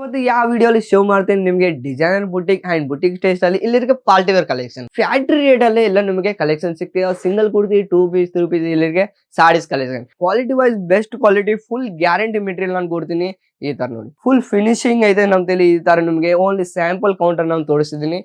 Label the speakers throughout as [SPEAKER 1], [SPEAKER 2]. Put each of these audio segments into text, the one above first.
[SPEAKER 1] ಇವತ್ತು ಯಾವ ವಿಡಿಯೋಲಿ ಶೋ ಮಾಡ್ತೀನಿ ನಿಮಗೆ designer boutique and boutique style ಅಲ್ಲಿ ಇಲ್ಲಿರಿಗೆ party wear collection factory rate ಅಲ್ಲೇ ಎಲ್ಲ ನಿಮಗೆ collection ಸಿಗ್ತೀವಿ single kurti two piece three piece ಇಲ್ಲಿಗೆ sarees collection quality wise best quality full guarantee material ನಾನು ಕೊಡ್ತೀನಿ ಈ ತರ ನೋಡಿ. ಫುಲ್ ಫಿನಿಶಿಂಗ್ ಐತೆ ನಮ್ ತಲೆ ಈ ತರ ನಿಮಗೆ. ಓನ್ಲಿ ಸ್ಯಾಂಪಲ್ ಕೌಂಟರ್ ನಾನು ತೋರಿಸಿದ್ದೀನಿ.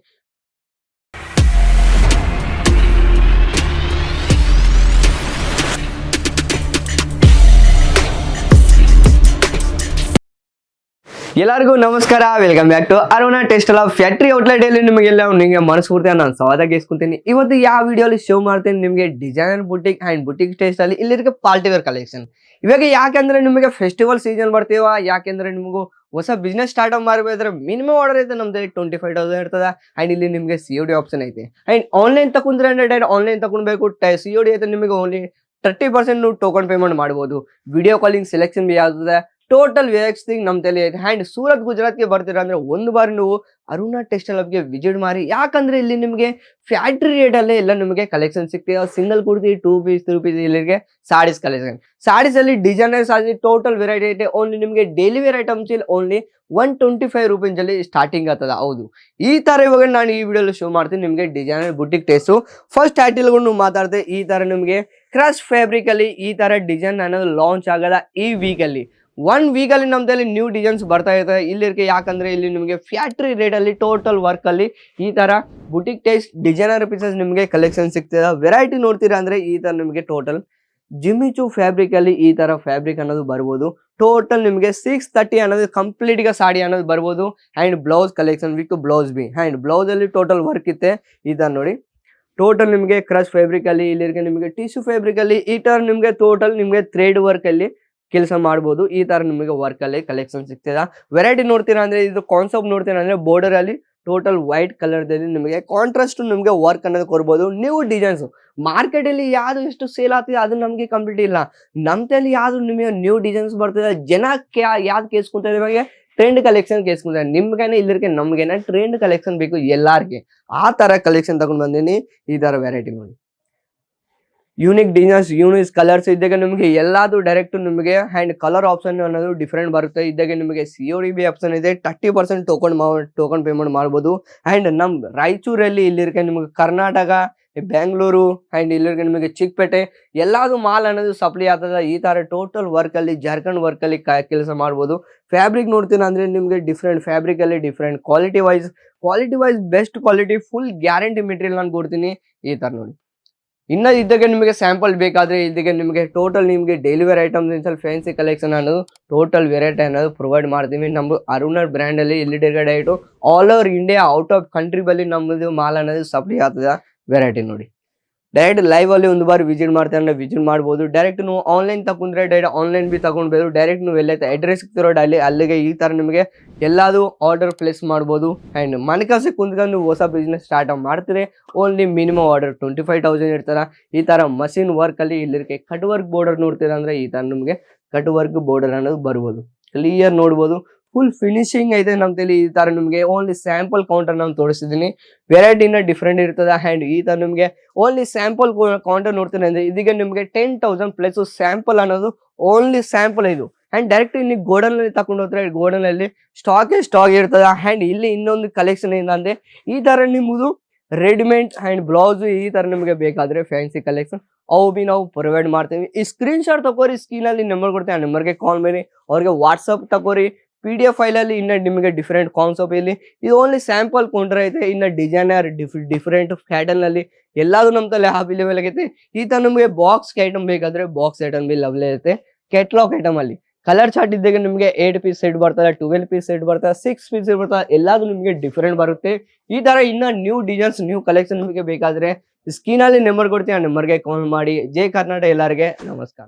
[SPEAKER 1] ಎಲ್ಲರಿಗೂ ನಮಸ್ಕಾರ. Welcome back to Aruna test ಅಲ್ಲ ಫ್ಯಾಕ್ಟ್ರಿ ಔಟ್ಲೆಟ್ ಅಲ್ಲಿ ನಿಮಗೆಲ್ಲ ನಿಮಗೆ ಮನಸ್ಫೂರ್ತಿ ನಾನು ಸವಾದ ಇಸ್ಕೊಂತೀನಿ ಇವತ್ತು ಯಾವ ವಿಡಿಯೋಲಿ ಶೋ ಮಾಡ್ತೀನಿ ನಿಮಗೆ designer boutique and boutique taste ಅಲ್ಲಿ ಇಲ್ಲಿರಿಗೆ ಪಾರ್ಟಿ ವೇರ್ ಕಲೆಕ್ಷನ್ ಇವಾಗ ಯಾಕೆಂದ್ರೆ ನಿಮಗೆ ಫೆಸ್ಟಿವಲ್ ಸೀಸನ್ ಬರ್ತೀವ, ಯಾಕೆಂದ್ರೆ ನಿಮಗೂ ಹೊಸ ಬಿಸ್ನೆಸ್ ಸ್ಟಾರ್ಟ್ ಮಾಡಬೇಕಾದ್ರೆ ಮಿನಿಮಮ್ ಆರ್ಡರ್ ಐತೆ ನಮ್ದು ಟ್ವೆಂಟಿ ಫೈವ್ ತೌಸಂಡ್ ಇರ್ತದೆ. ಆ್ಯಂಡ್ ಇಲ್ಲಿ ನಿಮಗೆ ಸಿ ಡಿ ಆಪ್ಷನ್ ಐತೆ. ಆ್ಯಂಡ್ ಆನ್ಲೈನ್ ತಗೊಂಡ್ರೆ ಡೈರೆಕ್ಟ್ ಆನ್ಲೈನ್ ತಗೊಳ್ಬೇಕು ಸಿ ಡಿ ಐತೆ, ನಿಮಗೆ ಓನ್ಲಿ ತರ್ಟಿ ಪರ್ಸೆಂಟ್ ನೀವು ಟೋಕನ್ ಪೇಮೆಂಟ್ ಮಾಡ್ಬೋದು. ವಿಡಿಯೋ ಕಾಲಿಂಗ್ ಸೆಲೆಕ್ಷನ್ ಬಿ ಆಗ್ತದೆ. ಟೋಟಲ್ ವ್ಯಾಕ್ಸಿಂಗ್ ನಮ್ಮ ತಲೆ ಐತೆ. ಆ್ಯಂಡ್ ಸೂರತ್ ಗುಜರಾತ್ಗೆ ಬರ್ತೀರಾ ಅಂದರೆ ಒಂದು ಬಾರಿ ನೀವು ಅರುಣಾ ಟೆಕ್ಸ್ಟೈಲ್ ಹಬ್ಗೆ ವಿಸಿಟ್ ಮಾಡಿ. ಯಾಕಂದರೆ ಇಲ್ಲಿ ನಿಮಗೆ ಫ್ಯಾಕ್ಟ್ರಿ ರೇಟಲ್ಲೇ ಎಲ್ಲ ನಿಮಗೆ collection ಸಿಗ್ತೀವಿ single kurti two piece three piece ಇಲ್ಲಿಗೆ ಸಾಡೀಸ್ ಕಲೆಕ್ಷನ್ ಸಾಡೀಸಲ್ಲಿ ಡಿಸೈನರ್ ಸಾರಿ ಟೋಟಲ್ ವೆರೈಟಿ ಐತೆ. ಓನ್ಲಿ ನಿಮಗೆ ಡೈಲಿ ವೇರ್ ಐಟಮ್ಸ್ ಇಲ್ಲಿ ಓನ್ಲಿ ಒನ್ ಟ್ವೆಂಟಿ ಫೈವ್ ರುಪೀಸಲ್ಲಿ ಸ್ಟಾರ್ಟಿಂಗ್ ಆಗ್ತದ. ಹೌದು. ಈ ಥರ ಇವಾಗ ನಾನು ಈ ವಿಡಿಯೋಲ್ಲಿ ಶೋ ಮಾಡ್ತೀನಿ. ನಿಮಗೆ ಡಿಸೈನರ್ ಬುಟಿಕ್ ಟೇಸ್ಟು ಫಸ್ಟ್ ಟೈಟಲ್ಗಳು ಮಾತಾಡ್ತೆ ಈ ಥರ ನಿಮಗೆ ಕ್ರಶ್ ಫ್ಯಾಬ್ರಿಕಲ್ಲಿ ಈ ಥರ ಡಿಸೈನ್ ಅನ್ನೋದು ಲಾಂಚ್ ಆಗದ ಈ ವೀಕ್ ಅಲ್ಲಿ. ಒನ್ ವೀಕಲ್ಲಿ ನಮ್ದಲ್ಲಿ ನ್ಯೂ ಡಿಸೈನ್ಸ್ ಬರ್ತಾ ಇರ್ತದೆ ಇಲ್ಲಿರ್ಕೆ ಯಾಕಂದ್ರೆ ಇಲ್ಲಿ ನಿಮಗೆ ಫ್ಯಾಕ್ಟ್ರಿ ರೇಟಲ್ಲಿ ಟೋಟಲ್ ವರ್ಕಲ್ಲಿ ಈ ಥರ ಬುಟಿಕ್ ಟೇಸ್ಟ್ ಡಿಸೈನರ್ ಪೀಸಸ್ ನಿಮಗೆ ಕಲೆಕ್ಷನ್ ಸಿಗ್ತದೆ. ವೆರೈಟಿ ನೋಡ್ತೀರಾ ಅಂದ್ರೆ ಈ ಥರ ನಿಮಗೆ ಟೋಟಲ್ ಜಿಮಿಚು ಫ್ಯಾಬ್ರಿಕಲ್ಲಿ ಈ ತರ ಫ್ಯಾಬ್ರಿಕ್ ಅನ್ನೋದು ಬರ್ಬೋದು. ಟೋಟಲ್ ನಿಮಗೆ ಸಿಕ್ಸ್ ತರ್ಟಿ ಅನ್ನೋದು ಕಂಪ್ಲೀಟ್ಗೆ ಸಾಡಿ ಅನ್ನೋದು ಬರ್ಬೋದು. And blouse collection with blouse B. And blouse ಅಲ್ಲಿ ಟೋಟಲ್ ವರ್ಕ್ ಇತ್ತೆ. ಈ ತರ ನೋಡಿ. ಟೋಟಲ್ ನಿಮಗೆ ಕ್ರಶ್ ಫ್ಯಾಬ್ರಿಕಲ್ಲಿ ಇಲ್ಲಿಗೆ ನಿಮಗೆ ಟಿಶ್ಯೂ ಫ್ಯಾಬ್ರಿಕಲ್ಲಿ ಈ ತರ ನಿಮಗೆ ಟೋಟಲ್ ನಿಮಗೆ ಥ್ರೆಡ್ ವರ್ಕ್ ಅಲ್ಲಿ ಕೆಲಸ ಮಾಡ್ಬೋದು. ಈ ತರ ನಿಮಗೆ ವರ್ಕ್ ಅಲ್ಲಿ ಕಲೆಕ್ಷನ್ ಸಿಗ್ತದೆ? ವೆರೈಟಿ ನೋಡ್ತೀರಾ ಅಂದ್ರೆ ಇದು ಕಾನ್ಸೆಪ್ಟ್ ನೋಡ್ತೀರಾ ಅಂದ್ರೆ ಬೋರ್ಡರ್ ಅಲ್ಲಿ ಟೋಟಲ್ ವೈಟ್ ಕಲರ್ದಲ್ಲಿ ನಿಮಗೆ ಕಾಂಟ್ರಾಸ್ಟ್ ನಿಮಗೆ ವರ್ಕ್ ಅನ್ನೋದು ಕೊಡ್ಬೋದು. ನ್ಯೂ ಡಿಸೈನ್ಸ್ ಮಾರ್ಕೆಟ್ ಅಲ್ಲಿ ಯಾವ್ದು ಎಷ್ಟು ಸೇಲ್ ಆಗ್ತಿದೆ ಅದು ನಮಗೆ ಕಂಪ್ಲೀಟ್ ಇಲ್ಲ. ನಮ್ ತಲೆ ಯಾವ್ದು ನಿಮಗೆ ನ್ಯೂ ಡಿಸೈನ್ಸ್ ಬರ್ತದೆ ಜನಕ್ಕೆ ಯಾವ್ದು ಕೇಸ್ಕೊಂತ ನಿಮಗೆ ಟ್ರೆಂಡ್ ಕಲೆಕ್ಷನ್ ಕೇಸ್ಕೊಂತಾರೆ ನಿಮ್ಗೇನೆ ಇಲ್ಲರಿಗೆ ನಮ್ಗೇನೆ ಟ್ರೆಂಡ್ ಕಲೆಕ್ಷನ್ ಬೇಕು ಎಲ್ಲಾರ್ಗೆ. ಆ ತರ ಕಲೆಕ್ಷನ್ ತಗೊಂಡ್ ಬಂದೀನಿ. ಈ ತರ ವೆರೈಟಿ ನೋಡಿ. ಯೂನಿಕ್ ಡಿಸೈನ್ಸ್ ಯೂನಿಕ್ ಕಲರ್ಸ್ ಇದ್ದಾಗ ನಿಮಗೆ ಎಲ್ಲಾದು ಡೈರೆಕ್ಟ್ ನಿಮಗೆ ಹ್ಯಾಂಡ್ ಕಲರ್ ಆಪ್ಷನ್ ಅನ್ನೋದು ಡಿಫ್ರೆಂಟ್ ಬರುತ್ತೆ. ಇದ್ದಾಗ ನಿಮಗೆ ಸಿ ಒ ಡಿ ಬಿ ಆಪ್ಷನ್ ಇದೆ thirty percent token token payment ಮಾಡ್ಬೋದು. ಆ್ಯಂಡ್ ನಮ್ಮ ರಾಯಚೂರಲ್ಲಿ ಇಲ್ಲಿರ್ಕೆ ನಿಮಗೆ ಕರ್ನಾಟಕ, ಬೆಂಗಳೂರು ಆ್ಯಂಡ್ ಇಲ್ಲಿರ್ಗೆ ನಿಮಗೆ ಚಿಕ್ಕಪೇಟೆ ಎಲ್ಲಾದು ಮಾಲ್ ಅನ್ನೋದು ಸಪ್ಲೈ ಆಗ್ತದೆ. ಈ ಥರ ಟೋಟಲ್ ವರ್ಕಲ್ಲಿ ಜಾರ್ಖಂಡ್ ವರ್ಕಲ್ಲಿ ಕೆಲಸ ಮಾಡ್ಬೋದು. ಫ್ಯಾಬ್ರಿಕ್ ನೋಡ್ತೀನಿ ಅಂದರೆ ನಿಮಗೆ different ಫ್ಯಾಬ್ರಿಕಲ್ಲಿ different quality wise quality wise best quality full guarantee material ನಾನು ಕೊಡ್ತೀನಿ. ಈ ಥರ ನೋಡಿ. ಇನ್ನ ಇದ್ದಾಗೆ ನಿಮಗೆ ಸ್ಯಾಂಪಲ್ ಬೇಕಾದ್ರೆ ಇದ್ದಾಗ ನಿಮಗೆ ಟೋಟಲ್ ನಿಮಗೆ ಡೆಲಿವರಿ ಐಟಮ್ಸ್ ಸ್ವಲ್ಪ ಫ್ಯಾನ್ಸಿ ಕಲೆಕ್ಷನ್ ಅನ್ನೋದು ಟೋಟಲ್ ವೆರೈಟಿ ಅನ್ನೋದು ಪ್ರೊವೈಡ್ ಮಾಡ್ತೀವಿ. ನಮ್ಮ ಅರುಣರ್ ಬ್ರ್ಯಾಂಡ್ ಅಲ್ಲಿ direct all over India out of country ಬಲ್ಲಿ ನಮ್ಮದು ಮಾಲ್ ಅನ್ನೋದು ಸಪ್ಲೈ ಆಗ್ತದೆ. ವೆರೈಟಿ ನೋಡಿ. ಡೈರೆಕ್ಟ್ ಲೈವ್ ಅಲ್ಲಿ ಒಂದು ಬಾರಿ ವಿಸಿಟ್ ಮಾಡ್ತಾರೆ ಅಂದ್ರೆ ವಿಸಿಟ್ ಮಾಡ್ಬೋದು. ಡೈರೆಕ್ಟ್ ನೀವು ಆನ್ಲೈನ್ ತಗೊಂಡ್ರೆ ಡೈರೆಕ್ಟ್ ಆನ್ಲೈನ್ ಬಿ ತಗೊಂಡ್ಬೋದು ಡೈರೆಕ್ಟ್ ನೀವು ಎಲ್ಲೈತೆ ಅಡ್ರೆಸ್ ಸಿಗ್ತಿರೋ ಅಲ್ಲಿ, ಅಲ್ಲಿಗೆ ಈ ತರ ನಿಮಗೆ ಎಲ್ಲಾದರೂ ಆರ್ಡರ್ ಪ್ಲೇಸ್ ಮಾಡ್ಬೋದು. ಆ್ಯಂಡ್ ಮನಕಾಸೆ ಕುಂತ್ಕೊಂಡು ನೀವು ಹೊಸ ಬಿಸ್ನೆಸ್ ಸ್ಟಾರ್ಟ್ ಮಾಡ್ತೀರಿ. Only minimum order twenty five thousand ಇರ್ತಾರ. ಈ ತರ ಮಷಿನ್ ವರ್ಕಲ್ಲಿ ಇಲ್ಲಿರ್ಕೆ ಕಟ್ ವರ್ಕ್ ಬೋರ್ಡರ್ ನೋಡ್ತೀರಾ ಅಂದ್ರೆ ಈ ಥರ ನಿಮಗೆ ಕಟ್ ವರ್ಕ್ ಬೋರ್ಡರ್ ಅನ್ನೋದು ಬರ್ಬೋದು. ಕ್ಲಿಯರ್ ನೋಡ್ಬೋದು. ಫುಲ್ ಫಿನಿಶಿಂಗ್ ಐತೆ ನಮ್ಮ ತಲೆ. ಈ ತರ ನಿಮಗೆ ಓನ್ಲಿ ಸ್ಯಾಂಪಲ್ ಕೌಂಟರ್ ನಾನು ತೋರಿಸಿದ್ದೀನಿ. ವೆರೈಟಿನ ಡಿಫ್ರೆಂಟ್ ಇರ್ತದೆ. ಆ್ಯಂಡ್ ಈ ತರ ನಿಮಗೆ ಓನ್ಲಿ ಸ್ಯಾಂಪಲ್ ಕೌಂಟರ್ ನೋಡ್ತೀನಿ ಅಂದ್ರೆ ಇದೀಗ ನಿಮಗೆ ಟೆನ್ ತೌಸಂಡ್ ಪ್ಲಸ್ ಸ್ಯಾಂಪಲ್ ಅನ್ನೋದು ಓನ್ಲಿ ಸ್ಯಾಂಪಲ್ ಇದು. ಆ್ಯಂಡ್ ಡೈರೆಕ್ಟ್ ಇಲ್ಲಿ ಗೋಡನ್ ಅಲ್ಲಿ ತಗೊಂಡು ಹೋದ್ರೆ ಗೋಡನ್ ಅಲ್ಲಿ ಸ್ಟಾಕ್ ಸ್ಟಾಕ್ ಇರ್ತದೆ. ಆ್ಯಂಡ್ ಇಲ್ಲಿ ಇನ್ನೊಂದು ಕಲೆಕ್ಷನ್ ಏನಂದ್ರೆ ಈ ತರ ನಿಮ್ಮದು ರೆಡಿಮೇಡ್ ಆ್ಯಂಡ್ ಬ್ಲೌಸು ಈ ಥರ ನಿಮಗೆ ಬೇಕಾದರೆ ಫ್ಯಾನ್ಸಿ ಕಲೆಕ್ಷನ್. ಅವು ಬಿ ನಾವು ಪ್ರೊವೈಡ್ ಮಾಡ್ತೀವಿ. ಈ ಸ್ಕ್ರೀನ್ ಶಾಟ್ ತಗೋರಿ ಸ್ಕ್ರೀನಲ್ಲಿ ನಂಬರ್ ಕೊಡ್ತೀವಿ ಆ ನಂಬರ್ಗೆ ಕಾಲ್ ಮಾಡಿ. ಅವ್ರಿಗೆ ವಾಟ್ಸಪ್ ತಗೋರಿ. ಪಿ ಡಿ ಎಫ್ ಫೈಲಲ್ಲಿ ಇನ್ನು ನಿಮಗೆ ಡಿಫ್ರೆಂಟ್ ಕಾನ್ಸೆಪ್ಟ್ ಇಲ್ಲಿ. ಇದು ಓನ್ಲಿ ಸ್ಯಾಂಪಲ್ ಕೊಂಡ್ರೆ ಐತೆ. ಇನ್ನು ಡಿಸೈನರ್ ಡಿಫ್ ಡಿಫ್ರೆಂಟ್ನಲ್ಲಿ ಎಲ್ಲದೂ ನಮ್ಮ ತಲೆ ಅವೈಲೇಬಲ್ ಆಗೈತೆ. ಈ ಥರ ನಿಮಗೆ ಬಾಕ್ಸ್ ಐಟಮ್ ಬೇಕಾದರೆ ಬಾಕ್ಸ್ ಐಟಮ್ ಬಿ ಲವ್ಲೇ ಐತೆ ಕೆಟ್ಲಾಕ್ ಐಟಮಲ್ಲಿ ಕಲರ್ ಚಾರ್ಟ್ ಇದ್ದಾಗ ನಿಮಗೆ ಏಟ್ ಪೀಸ್ ಸೆಟ್ ಬರ್ತದೆ ಟ್ವೆಲ್ ಪೀಸ್ ಸೆಟ್ ಬರ್ತದೆ ಸಿಕ್ಸ್ ಪೀಸ್ ಬರ್ತದೆ, ಎಲ್ಲಾದ್ರೂ ನಿಮಗೆ ಡಿಫ್ರೆಂಟ್ ಬರುತ್ತೆ. ಈ ತರ ಇನ್ನ ನ್ಯೂ ಡಿಸೈನ್ಸ್ ನ್ಯೂ ಕಲೆಕ್ಷನ್ ನಿಮಗೆ ಬೇಕಾದ್ರೆ ಸ್ಕ್ರೀನಲ್ಲಿ ನಂಬರ್ ಕೊಡ್ತೀನಿ, ಆ ನಂಬರ್ಗೆ ಕಾಲ್ ಮಾಡಿ. ಜೈ ಕರ್ನಾಟಕ ಎಲ್ಲರಿಗೆ, ನಮಸ್ಕಾರ.